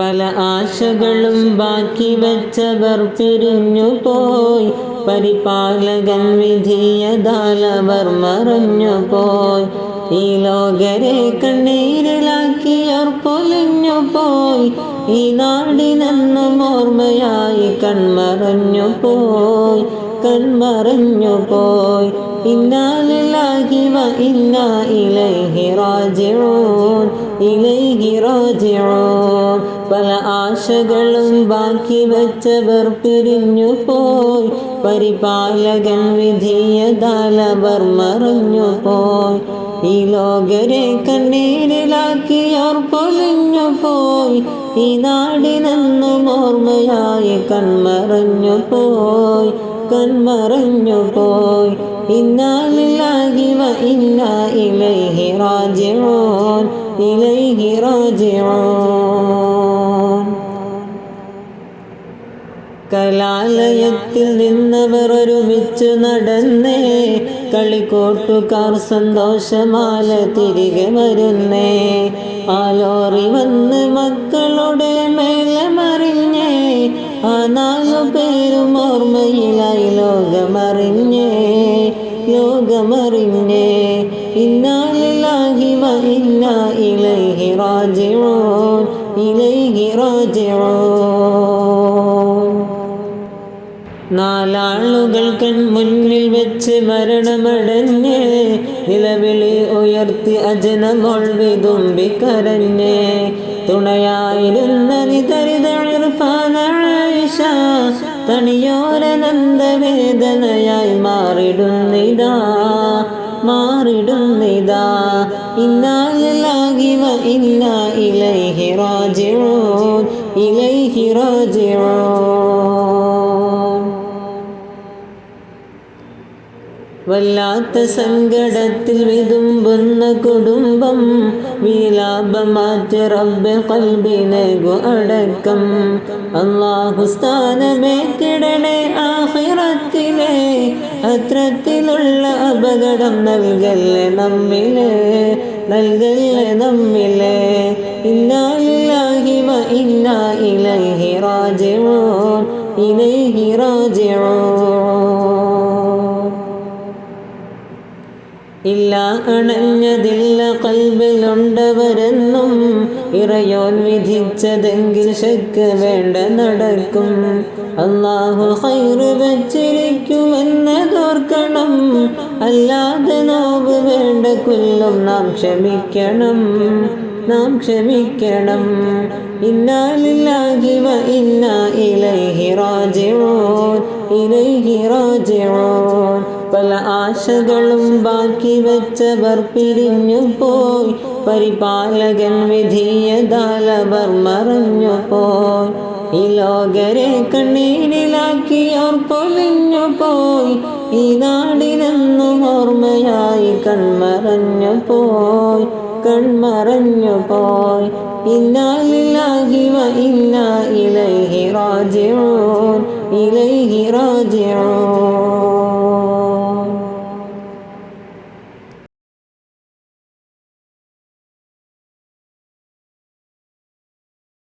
പല ആശകളും ബാക്കി വെച്ചവർ പിരിഞ്ഞു പോയി. പരിപാലകൻ വിധിയതാലവർ മറഞ്ഞു പോയി. ഈ ലോകരെ കണ്ണീരിലാക്കിയർ പൊലിഞ്ഞു പോയി. ഈ നാടിനെന്നും ഓർമ്മയായി കൺമറഞ്ഞു പോയി. കൺമറഞ്ഞു പോയി. ഇന്നാലില്ലാഹി വ ഇന്നാ ഇലൈഹി റാജിഊൻ. ഇലൈഹി റാജിഊൻ. പല ആശകളും ബാക്കി വെച്ചവർ പിരിഞ്ഞു പോയി. പരിപാലകൻ വിധിയതാലവർ മറഞ്ഞു പോയി. ഈ ലോകരെ കണ്ണീരിലാക്കിയോർ പൊലിഞ്ഞു പോയി. ഈ നാടിനെന്നും ഓർമ്മയായി കൺമറഞ്ഞു പോയി. കൺമറഞ്ഞു പോയി. ഇന്നാലില്ലാഹി വ ഇന്നാ ഇലൈഹി റാജിഊൻ. ഇലൈഹി റാജിഊൻ. കലാലയത്തിൽ നിന്നവർ ഒരുമിച്ച് നടന്നേ. കളിക്കോട്ടുകാർ സന്തോഷമാല തിരികെ വരുന്നേ. ആലോറി വന്ന് മക്കളുടെ മറിഞ്ഞേ ആ നാലു പേരും ഓർമ്മയിലായി ലോകമറിഞ്ഞേ ലോകമറിഞ്ഞേ. ഇന്നാലില്ലാഹി വ ഇന്നാ ഇലൈഹി റാജിഊൻ ഇലൈഹി റാജിഊൻ. നാലാളുകൾ കൺമുന്നിൽ വെച്ച് മരണമടഞ്ഞ് നിലവിളി ഉയർത്തി അജനമോൾ വിതുമ്പി കരഞ്ഞ് തുണയായിരുന്ന നിതരിതഴിർഫാനായിഷ തണിയോരനന്ദവേദനയായി മാറിടുന്നിതാ മാറിടുന്നിതാ. ഇന്നാലില്ലാഹി വ ഇന്ന ഇലൈഹി റാജിഊൻ ഇലൈഹി റാജിഊൻ. വല്ലാത്ത സങ്കടത്തിൽ വിതുമ്പുന്ന കുടുംബം വിലാപമാറ്റി റബ്ബ് അടക്കം. അള്ളാഹു കിടണേ ആഹിറത്തിലെ അത്രത്തിലുള്ള അപകടം നൽകല്ലേ നമ്മിലെ നൽകല്ലേ നമ്മിലെ. ഇന്നാലില്ലാഹി വ ഇന്നാ ഇലൈഹി റാജിഊൻ ഇലൈഹി റാജിഊൻ. ഇല്ല അണഞ്ഞതില്ല കൽബിലുണ്ടവരെന്നും ഇറയോൻ വിധിച്ചതെങ്കിൽ ശക്ക് വേണ്ട നടക്കും. അള്ളാഹു ഹൈറ് വച്ചിരിക്കുമെന്നതോർക്കണം അല്ലാതെ നോവ് വേണ്ട കൊല്ലും നാം ക്ഷമിക്കണം. നാം ക്ഷമിക്കണം. ഇന്നാലില്ലാഹി വ ഇന്നാ ഇലൈഹി റാജിഊൻ. ഇലൈഹി റാജിഊൻ. പല ആശകളും ബാക്കി വെച്ചവർ പിരിഞ്ഞു പോയി പരിപാലകൻ വിധിയതാലവർ മറഞ്ഞു പോയി ഈ ലോകരെ കണ്ണീരിലാക്കിയോർ പൊലിഞ്ഞു പോയി ഈ നാടിനെന്നും ഓർമ്മയായി കൺമറഞ്ഞു പോയി കൺമറഞ്ഞു പോയി ഇന്നാലില്ലാഹി വ ഇന്ന ഇലൈഹി റാജിഊൻ. ഇലൈഹി റാജിഊൻ.